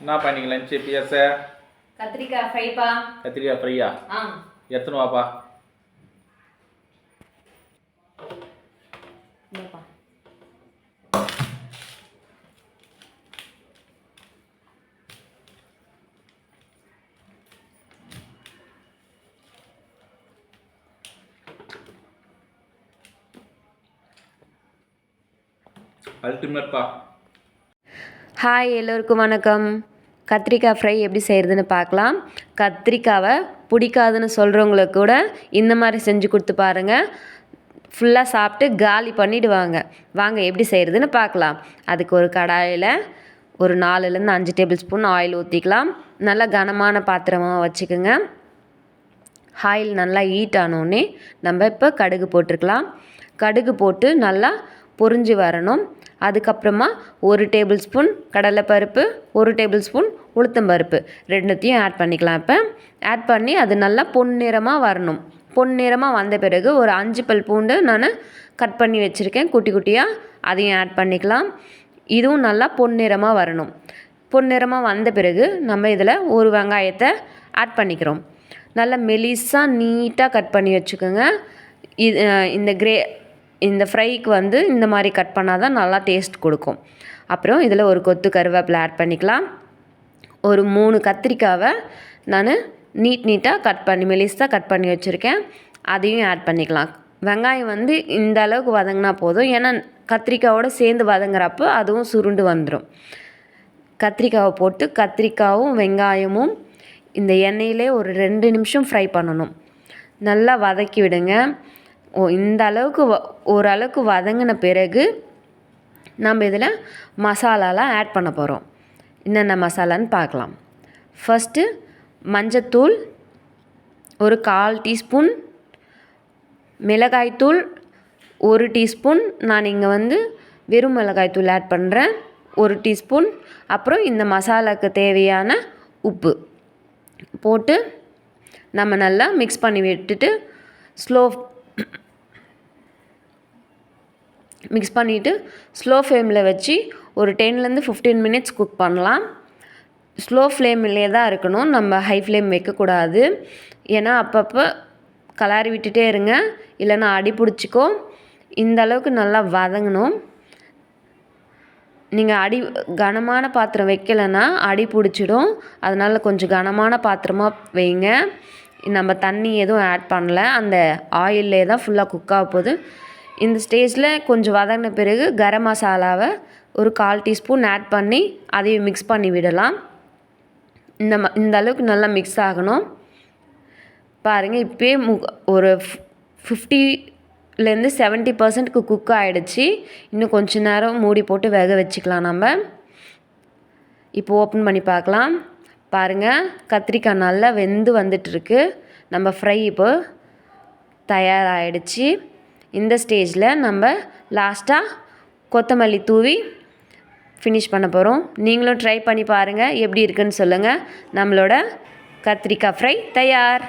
என்னப்பா இன்னைக்கு lunch PS கத்திரிக்காய் ஃப்ரைப்பா கத்திரிக்காய் ஃப்ரையா ஆ. எத்தனை வாப்பா? இந்தாப்பா. அல்டிமேட்ப்பா ஹாய் எல்லோருக்கும் வணக்கம். கத்திரிக்காய் ஃப்ரை எப்படி செய்கிறதுன்னு பார்க்கலாம். கத்திரிக்காவை பிடிக்காதுன்னு சொல்கிறவங்களுக்கு கூட இந்த மாதிரி செஞ்சு கொடுத்து பாருங்கள் ஃபுல்லாக சாப்பிட்டு காலி பண்ணிவிடுவாங்க வாங்க எப்படி செய்கிறதுன்னு பார்க்கலாம். அதுக்கு ஒரு கடாயில் ஒரு நாலுலேருந்து அஞ்சு டேபிள் ஸ்பூன் ஆயில் ஊற்றிக்கலாம் நல்லா கனமான பாத்திரமாக வச்சுக்கோங்க. ஆயில் நல்லா ஹீட் ஆனோடனே நம்ம இப்போ கடுகு போட்டிருக்கலாம் கடுகு போட்டு நல்லா பொறிஞ்சு வரணும். அதுக்கப்புறமா ஒரு டேபிள் ஸ்பூன் கடலைப்பருப்பு ஒரு டேபிள் ஸ்பூன் உளுத்தம்பருப்பு. ரெண்டுத்தையும் ஆட் பண்ணிக்கலாம் இப்போ. ஆட் பண்ணி அது நல்லா பொன்னிறமாக வரணும். பொன்னிறமாக வந்த பிறகு ஒரு அஞ்சு பல் பூண்டு நான் கட் பண்ணி வச்சுருக்கேன். குட்டி குட்டியாக அதையும் ஆட் பண்ணிக்கலாம். இதுவும் நல்லா பொன்னிறமாக வரணும். பொன்னிறமாக வந்த பிறகு நம்ம இதில் ஒரு வெங்காயத்தை ஆட் பண்ணிக்கிறோம். நல்லா மெலிசாக நீட்டாக கட் பண்ணி வச்சுக்கோங்க. இது இந்த கிரே இந்த ஃப்ரைக்கு வந்து இந்த மாதிரி கட் பண்ணால் தான் நல்லா டேஸ்ட் கொடுக்கும். அப்புறம் இதில் ஒரு கொத்து கருவேப்பிலை ஆட் பண்ணிக்கலாம். ஒரு மூணு கத்திரிக்காவை நான் நீட் நீட்டாக கட் பண்ணி மெலிஸாக கட் பண்ணி வச்சுருக்கேன். அதையும் ஆட் பண்ணிக்கலாம். வெங்காயம் வந்து இந்த அளவுக்கு வதங்கினா போதும். ஏன்னா கத்திரிக்காவோட சேர்ந்து வதங்குறப்போ அதுவும் சுருண்டு வந்துடும் கத்திரிக்காவை போட்டு கத்திரிக்காவும் வெங்காயமும் இந்த எண்ணெயிலே ஒரு ரெண்டு நிமிஷம் ஃப்ரை பண்ணணும். நல்லா வதக்கி விடுங்க. ஓ இந்த அளவுக்கு வ ஓரளவுக்கு வதங்கின பிறகு நம்ம இதில் மசாலாலாம் ஆட் பண்ண போகிறோம் என்னென்ன மசாலான்னு பார்க்கலாம். ஃபஸ்ட்டு மஞ்சத்தூள் ஒரு கால் டீஸ்பூன் மிளகாய்த்தூள் ஒரு டீஸ்பூன். நான் இங்கே வந்து வெறும் மிளகாய்த்தூள் ஆட் பண்ணுறேன் ஒரு டீஸ்பூன். அப்புறம் இந்த மசாலாவுக்கு தேவையான உப்பு போட்டு நம்ம நல்லா மிக்ஸ் பண்ணி விட்டுட்டு ஸ்லோ மிக்ஸ் பண்ணிவிட்டு ஸ்லோ ஃப்ளேமில் வச்சு ஒரு டென்லேருந்து ஃபிஃப்டீன் மினிட்ஸ் குக் பண்ணலாம். ஸ்லோ ஃப்ளேமிலே தான் இருக்கணும். நம்ம ஹை ஃப்ளேம் வைக்கக்கூடாது ஏன்னா அப்பப்போ கலாரி விட்டுட்டே இருங்க. இல்லைன்னா அடி பிடிச்சிக்கோ. இந்த அளவுக்கு நல்லா வதங்கணும். நீங்கள் அடி கனமான பாத்திரம் வைக்கலைன்னா அடி பிடிச்சிடும். அதனால் கொஞ்சம் கனமான பாத்திரமாக வைங்க. நம்ம தண்ணி எதுவும் ஆட் பண்ணல. அந்த ஆயிலே தான் ஃபுல்லாக குக் ஆக போகுது. இந்த ஸ்டேஜில் கொஞ்சம் வதங்கின பிறகு கரம் மசாலாவை ஒரு கால் டீஸ்பூன் ஆட் பண்ணி அதையும் மிக்ஸ் பண்ணி விடலாம். இந்த ம இந்த அளவுக்கு நல்லா மிக்ஸ் ஆகணும். பாருங்கள் இப்போயே மு ஒரு ஃபிஃப்டிலேருந்து செவன்ட்டி பர்சன்ட்க்கு குக் ஆகிடுச்சு இன்னும் கொஞ்ச நேரம் மூடி போட்டு வேக வச்சுக்கலாம் நம்ம. இப்போ ஓப்பன் பண்ணி பார்க்கலாம். பாருங்கள் கத்திரிக்காய் நல்லா வெந்து வந்துட்டுருக்கு. நம்ம ஃப்ரை இப்போ தயாராகிடுச்சு இந்த ஸ்டேஜில் நம்ம லாஸ்ட்டாக கொத்தமல்லி தூவி ஃபினிஷ் பண்ண போகிறோம் நீங்களும் ட்ரை பண்ணி பாருங்கள் எப்படி இருக்குன்னு சொல்லுங்கள் நம்மளோட கத்திரிக்காய் ஃப்ரை தயார்.